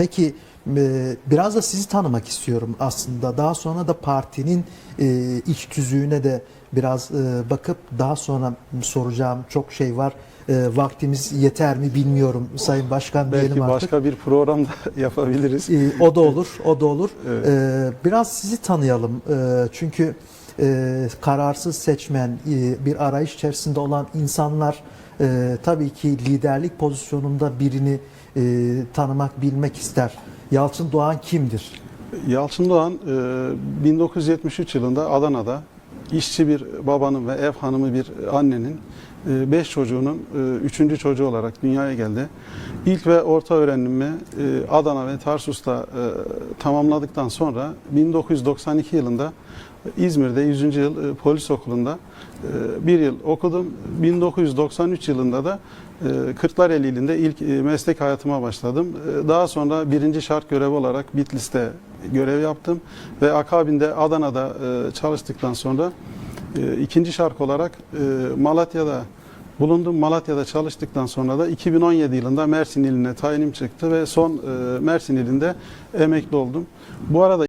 peki e, biraz da sizi tanımak istiyorum aslında. Daha sonra da partinin e, iç tüzüğüne de biraz e, bakıp daha sonra soracağım çok şey var. Vaktimiz yeter mi bilmiyorum Sayın Başkan Belki diyelim artık. başka bir programda yapabiliriz. O da olur, o da olur. Evet. Biraz sizi tanıyalım. Çünkü e, kararsız seçmen, e, bir arayış içerisinde olan insanlar e, tabii ki liderlik pozisyonunda birini tanımak, bilmek ister. Yalçın Doğan kimdir? Yalçın Doğan e, 1973 yılında Adana'da işçi bir babanın ve ev hanımı bir annenin e, beş çocuğunun e, üçüncü çocuğu olarak dünyaya geldi. İlk ve orta öğrenimimi e, Adana ve Tarsus'ta e, tamamladıktan sonra 1992 yılında İzmir'de 100. yıl e, polis okulunda e, bir yıl okudum. 1993 yılında da e, Kırklareli ilinde ilk e, meslek hayatıma başladım. E, Daha sonra birinci şart görevi olarak Bitlis'te görev yaptım ve akabinde Adana'da e, çalıştıktan sonra e, ikinci şark olarak e, Malatya'da bulundum. Malatya'da çalıştıktan sonra da 2017 yılında Mersin iline tayinim çıktı ve son Mersin ilinde emekli oldum. Bu arada